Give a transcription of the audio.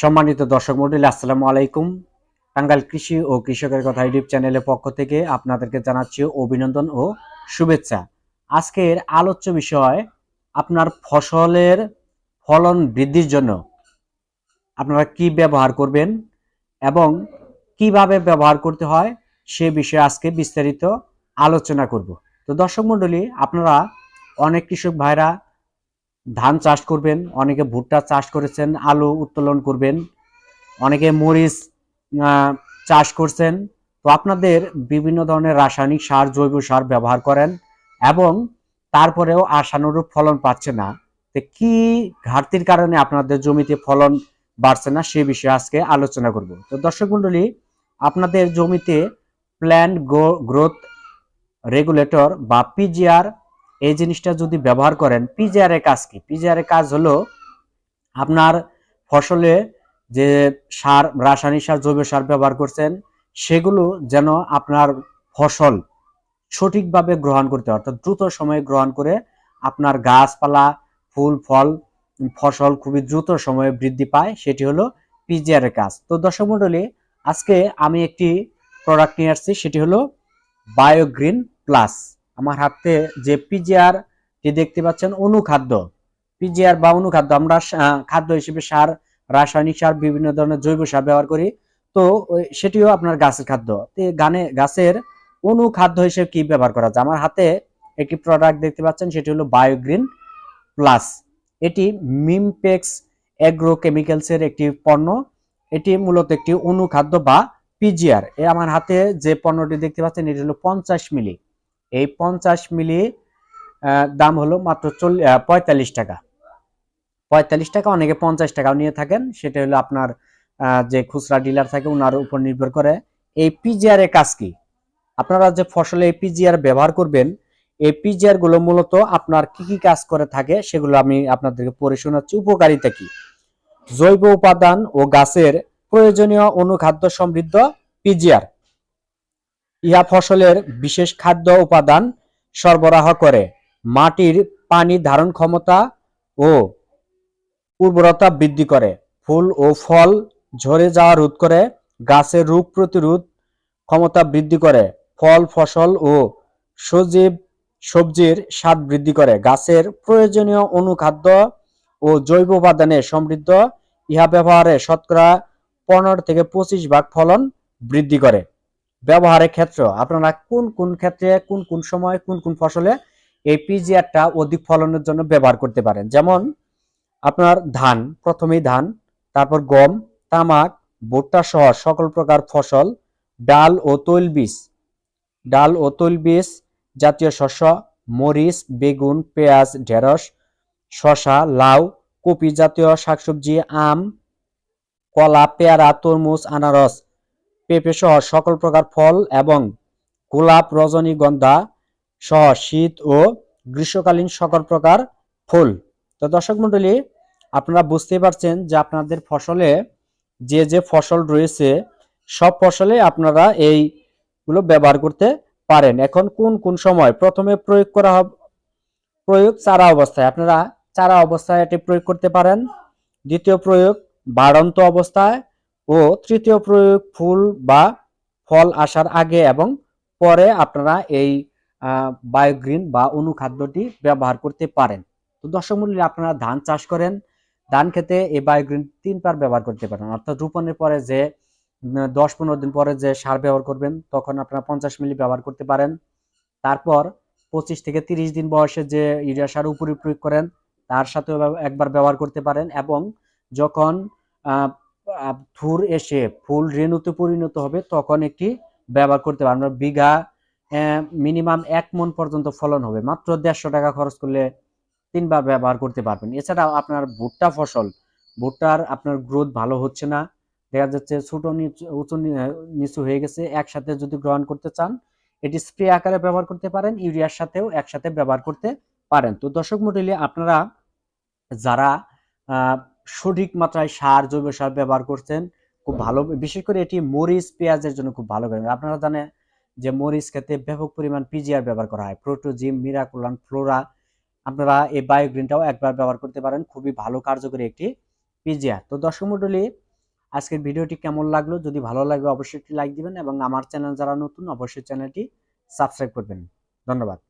সম্মানিত দর্শক মন্ডলী, আসসালামু আলাইকুম। টাঙ্গাইল কৃষি ও কৃষকের কথা ইউটিউব চ্যানেলের পক্ষ থেকে আপনাদেরকে জানাচ্ছি অভিনন্দন ও শুভেচ্ছা। আজকের আলোচ্য বিষয়, আপনার ফসলের ফলন বৃদ্ধির জন্য আপনারা কি ব্যবহার করবেন এবং কীভাবে ব্যবহার করতে হয় সে বিষয়ে আজকে বিস্তারিত আলোচনা করব। তো দর্শক মন্ডলী, আপনারা অনেক কৃষক ভাইরা ধান চাষ করবেন, অনেকে ভুট্টা চাষ করেছেন, আলু উত্তোলন করবেন, অনেকে মরিচ চাষ করছেন। তো আপনাদের বিভিন্ন ধরনের রাসায়নিক সার, জৈব সার ব্যবহার করেন এবং তারপরেও আশানুরূপ ফলন পাচ্ছে না। তো কি ঘাটতির কারণে আপনাদের জমিতে ফলন বাড়ছে না সে বিষয়ে আজকে আলোচনা করব। তো দর্শক মন্ডলী আপনাদের জমিতে প্ল্যান্ট গ্রোথ রেগুলেটর বা পিজিআর এই জিনিসটা যদি ব্যবহার করেন পিজিআর এর কাজ কি? পিজিআর এর কাজ হলো আপনার ফসলে যে সার, রাসায়নিক সার, জৈব সার ব্যবহার করছেন, সেগুলো যেন আপনার ফসল সঠিকভাবে গ্রহণ করতে অর্থাৎ দ্রুত সময়ে গ্রহণ করে আপনার গাছপালা, ফুল, ফল, ফসল খুবই দ্রুত সময়ে বৃদ্ধি পায়, সেটি হলো পিজিআর এর কাজ। তো দর্শক মন্ডলী আজকে আমি একটি প্রোডাক্ট নিয়ে আসছি, সেটি হলো বায়োগ্রিন প্লাস আমার হাতে যে পিজিআর টি দেখতে পাচ্ছেন, অনুখাদ্য। পিজিআর বা অনুখাদ্য, আমরা খাদ্য হিসেবে সার, রাসায়নিক সার, বিভিন্ন ধরনের জৈব সার ব্যবহার করি। তো সেটিও আপনার গাছের খাদ্য। গানে, গাছের অনুখাদ্য হিসেবে কি ব্যবহার করা যায়? আমার হাতে একটি প্রোডাক্ট দেখতে পাচ্ছেন, সেটি হলো বায়োগ্রিন প্লাস এটি মিমপেক্স এগ্রো কেমিক্যালসের একটি পণ্য। এটি মূলত একটি অনুখাদ্য বা পিজিআর এ আমার হাতে যে পণ্যটি দেখতে পাচ্ছেন, এটি হলো পঞ্চাশ মিলি। এই পঞ্চাশ মিলি দাম হলো মাত্র চল্লিশ পঁয়তাল্লিশ টাকা। পঁয়তাল্লিশ টাকা, অনেকে পঞ্চাশ টাকাও নিয়ে থাকেন। সেটা হলো আপনার যে খুচরা ডিলার থাকে ওনার উপর নির্ভর করে। এই পিজিআর এর কাজ কি? আপনারা যে ফসলে এই পিজিআর ব্যবহার করবেন, এই পিজিআরগুলো মূলত আপনার কি কি কাজ করে থাকে, সেগুলো আমি আপনাদেরকে পড়ে শোনাচ্ছি। উপকারিতা কি? জৈব উপাদান ও গাছের প্রয়োজনীয় অনুখাদ্য সমৃদ্ধ পিজিআর ইহা ফসলের বিশেষ খাদ্য উপাদান সরবরাহ করে। মাটির পানি ধারণ ক্ষমতা ও উর্বরতা বৃদ্ধি করে। ফুল ও ফল ঝরে যাওয়া রোধ করে, গাছের রোগ প্রতিরোধ ক্ষমতা বৃদ্ধি করে, ফল, ফসল ও সজীব সবজির স্বাদ বৃদ্ধি করে। গাছের প্রয়োজনীয় অনুখাদ্য ও জৈব উপাদানে সমৃদ্ধ, ইহা ব্যবহারে শতকরা পনেরো থেকে পঁচিশ ভাগ ফলন বৃদ্ধি করে। ব্যবহারের ক্ষেত্র। আপনারা কোন কোন ক্ষেত্রে, কোন কোন সময়, কোন কোন ফসলে এই পিজিআরটা অধিক ফলনের জন্য ব্যবহার করতে পারেন? যেমন আপনার ধান, প্রথমেই ধান, তারপর গম, তামাক, ভুট্টা সহ সকল প্রকার ফসল, ডাল ও তৈলবীজ ডাল ও তৈলবীজ জাতীয় শস্য, মরিচ, বেগুন, পেঁয়াজ, ঢেঁড়স, শসা, লাউ, কপি জাতীয় শাকসবজি, আম, কলা, পেয়ারা, তরমুজ, আনারস পেঁপে সহ সকল প্রকার ফল এবং গোলাপ রজনীগন্ধা সহ শীত ও গ্রীষ্মকালীন সকল প্রকার ফুল। তো দর্শক মন্ডলী আপনারা বুঝতে পারছেন যে আপনাদের ফসলে যে যে ফসল রয়েছে, সব ফসলে আপনারা এইগুলো ব্যবহার করতে পারেন। এখন কোন কোন সময়? প্রথমে প্রয়োগ করা প্রয়োগ চারা অবস্থায়। আপনারা চারা অবস্থায় এটি প্রয়োগ করতে পারেন। দ্বিতীয় প্রয়োগ বাড়ন্ত অবস্থায়। ও তৃতীয় প্রয়োগ ফুল বা ফল আসার আগে এবং পরে আপনারা এই বায়োগ্রিন বা অনুখাদ্যটি ব্যবহার করতে পারেন। তো দর্শক মূল্যে আপনারা ধান চাষ করেন, ধান খেতে এই বায়োগ্রিন তিনবার ব্যবহার করতে পারেন। অর্থাৎ রোপণের পরে যে দশ পনেরো দিন পরে যে সার ব্যবহার করবেন, তখন আপনারা পঞ্চাশ মিলি ব্যবহার করতে পারেন। তারপর পঁচিশ থেকে তিরিশ দিন বয়সে যে ইউরিয়া সার উপরে প্রয়োগ করেন, তার সাথেও একবার ব্যবহার করতে পারেন এবং যখন আহ, এসে ফুল রেণুতে পরিণত হবে তখন একটি ব্যবহার করতে পারেন আমরা বিঘা মিনিমাম এক মন পর্যন্ত ফলন হবে। মাত্র দেড়শো টাকা খরচ করলে তিনবার ব্যবহার করতে পারবেন। এছাড়াও আপনার ভুট্টা ফসল ভুট্টার আপনার গ্রোথ ভালো হচ্ছে না দেখা যাচ্ছে ছোট নিচু উঁচু নিচু হয়ে গেছে একসাথে যদি গ্রহণ করতে চান এটি স্প্রে আকারে ব্যবহার করতে পারেন ইউরিয়ার সাথেও একসাথে ব্যবহার করতে পারেন। তো দর্শক মন্ডলী আপনারা যারা সঠিক মাত্রায় সার, জৈব সার ব্যবহার করছেন। খুব ভালো, বিশেষ করে এটি মরিচ, পেঁয়াজের জন্য খুব ভালো হবে আপনারা জানেন যে মরিচ খেতে ব্যাপক পরিমাণ পিজিআর ব্যবহার করা হয়। প্রোটোজিম মিরাকুলান ফ্লোরা আপনারা এই বায়োগ্রিনটাও একবার ব্যবহার করতে পারেন। খুবই ভালো কার্যকরী একটি পিজিআর তো দর্শক মন্ডলী আজকের ভিডিওটি কেমন লাগল? যদি ভালো লাগে অবশ্যই একটি লাইক দিবেন এবং আমার চ্যানেল যারা নতুন, অবশ্যই চ্যানেলটি সাবস্ক্রাইব করবেন। ধন্যবাদ।